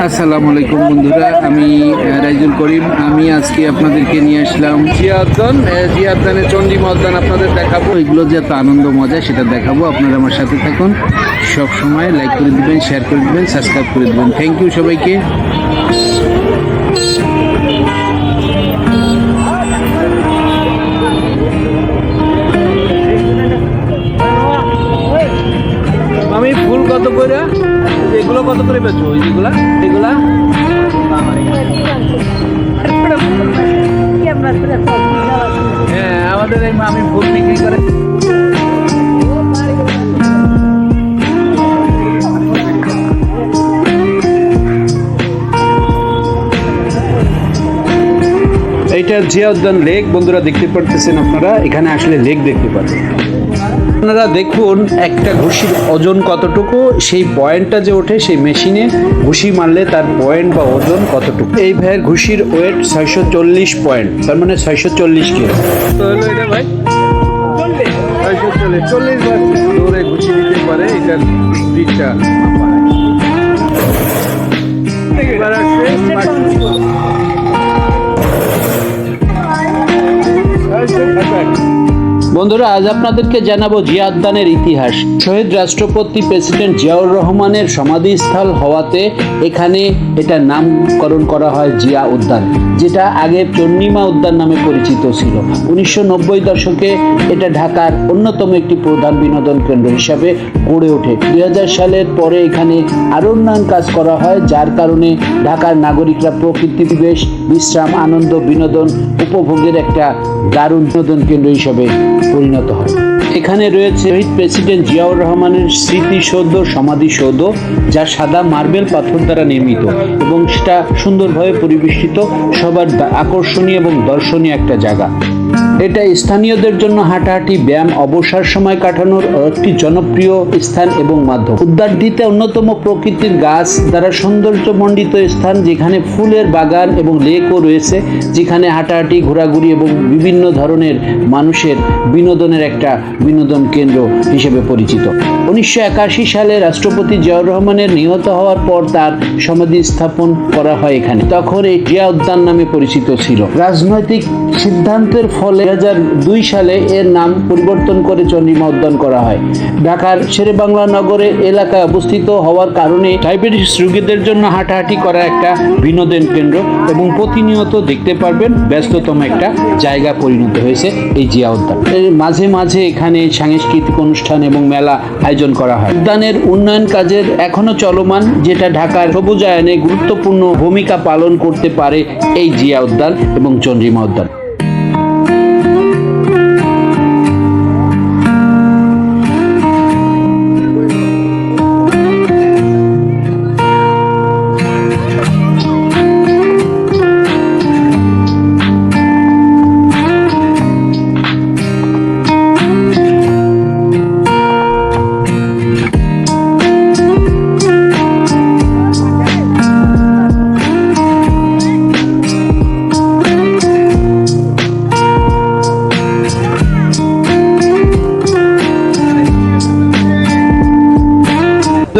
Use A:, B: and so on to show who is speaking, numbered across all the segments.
A: আসসালামু আলাইকুম বন্ধুরা, আমি রাইজুল করিম। আমি আজকে আপনাদেরকে নিয়ে আসলাম জিয়াদান জিয়াদানে চণ্ডী মদ্দান আপনাদের দেখাবো। এগুলো যে এত আনন্দ মজা, সেটা দেখাবো। আপনারা আমার সাথে থাকুন। সব সময় লাইক করে দিবেন শেয়ার করে দিবেন সাবস্ক্রাইব করে দিবেন। থ্যাংক ইউ সবাইকে। কত করে? এগুলো কত করে বেচো এগুলা? এগুলা হ্যাঁ আমাদের এই আমি ফুল বিক্রি করে। এইটা জিয়াউদ্দান লেক, বন্ধুরা দেখতে পারতেছেন আপনারা, এখানে আসলে লেক দেখতে পাচ্ছেন। আপনারা দেখুন একটা ঘুষির ওজন কতটুকু, সেই পয়েন্টটা যে ওঠে সেই মেশিনে ঘুষি মারলে তার পয়েন্ট বা ওজন কতটুকু। এই ভাইয়ের ঘুষির ওয়েট ছয়শো চল্লিশ পয়েন্ট তার মানে ছয়শো চল্লিশ কেজি তো এটা ভাই চল্লিশ চল্লিশ ঘুষি দিতে পারে, এটার স্পিডটা বন্ধুরা, আজ আপনাদেরকে জানাব জিয়া উদ্যানের ইতিহাস। শহীদ রাষ্ট্রপতি প্রেসিডেন্ট জিয়াউর রহমানের সমাধিস্থল হওয়াতে এখানে এটা নামকরণ করা হয় জিয়া উদ্যান, যেটা আগে চন্নিমা উদ্যান নামে পরিচিত ছিল। উনিশশো নব্বই দশকে এটা ঢাকার অন্যতম একটি প্রধান বিনোদন কেন্দ্র হিসাবে গড়ে ওঠে। দুই হাজার সালের পরে এখানে আরও উন্নয়ন কাজ করা হয়, যার কারণে ঢাকার নাগরিকরা প্রকৃতি পরিবেশ বিশ্রাম, আনন্দ, বিনোদন উপভোগের একটা দারুণ বিনোদন কেন্দ্র হিসেবে পরিণত হয়। এখানে রয়েছে শহীদ প্রেসিডেন্ট জিয়াউর রহমানের স্মৃতিসৌধ, সমাধিসৌধ, যা সাদা মার্বেল পাথর দ্বারা নির্মিত এবং সেটা সুন্দরভাবে পরিবেষ্টিত, সবার আকর্ষণীয় এবং দর্শনীয় একটা জায়গা। এটা স্থানীয়দের জন্য হাঁটাহাঁটি, ব্যায়াম, অবসর সময় কাটানোর একটি জনপ্রিয় স্থান এবং মাধ্যম। উদ্যানটিতে অন্যতম প্রকৃতির গাছ দ্বারা সৌন্দর্যমণ্ডিত স্থান যেখানে ফুলের বাগান এবং লেকও রয়েছে, যেখানে হাঁটাহাঁটি, ঘোরাঘুরি এবং বিভিন্ন ধরনের মানুষের বিনোদনের একটা বিনোদন কেন্দ্র হিসেবে পরিচিত। উনিশশো একাশি সালে রাষ্ট্রপতি জিয়াউর রহমানের নিহত হওয়ার পর তার সমাধি স্থাপন করা হয় এখানে। তখন এই জিয়া উদ্যান নামে পরিচিত ছিল। রাজনৈতিক সিদ্ধান্তের ফলে দুই সালে এর নাম পরিবর্তন করে চন্দ্রিমা উদ্যান করা হয়। ঢাকার শেরেবাংলা নগরে এলাকায় অবস্থিত হওয়ার কারণে ডায়াবেটিস রোগীদের জন্য হাঁটাহাঁটি করা একটা বিনোদন কেন্দ্র এবং প্রতিনিয়ত দেখতে পারবেন ব্যস্ততম একটা জায়গা পরিণত হয়েছে এই জিয়া উদ্যান। মাঝে মাঝে এখানে সাংস্কৃতিক অনুষ্ঠান এবং মেলা আয়োজন করা হয়। উদ্যানের উন্নয়ন কাজের এখনও চলমান, যেটা ঢাকার সবুজায়নে গুরুত্বপূর্ণ ভূমিকা পালন করতে পারে এই জিয়া উদ্যান এবং চন্দ্রিমা উদ্যান।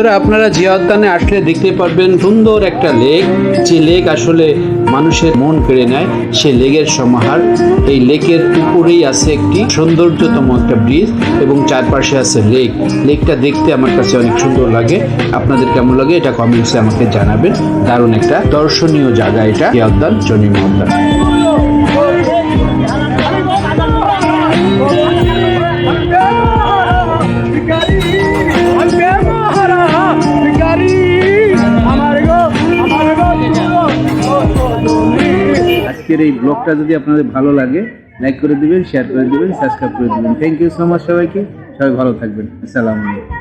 A: বন্ধুরা, আপনারা জিয়া উদ্যানে আসলে দেখতে পারবেন সুন্দর একটা লেক। যে লেক আসলে মানুষের মন কেড়ে নেয়, সে লেকের সমাহার। এই লেকের উপরেই আছে একটি সৌন্দর্যতম একটা ব্রিজ এবং চারপাশে আছে লেক। লেকটা দেখতে আমার কাছে অনেক সুন্দর লাগে। আপনাদের কেমন লাগে এটা কমেন্টসে আমাকে জানাবেন। দারুণ একটা দর্শনীয় জায়গা এটা জিয়া উদ্যান চনিমা উদ্যান আজকের এই ব্লগটা যদি আপনাদের ভালো লাগে লাইক করে দিবেন শেয়ার করে দিবেন সাবস্ক্রাইব করে দিবেন। থ্যাংক ইউ সো মাচ সবাইকে। সবাই ভালো থাকবেন। আসসালামু আলাইকুম।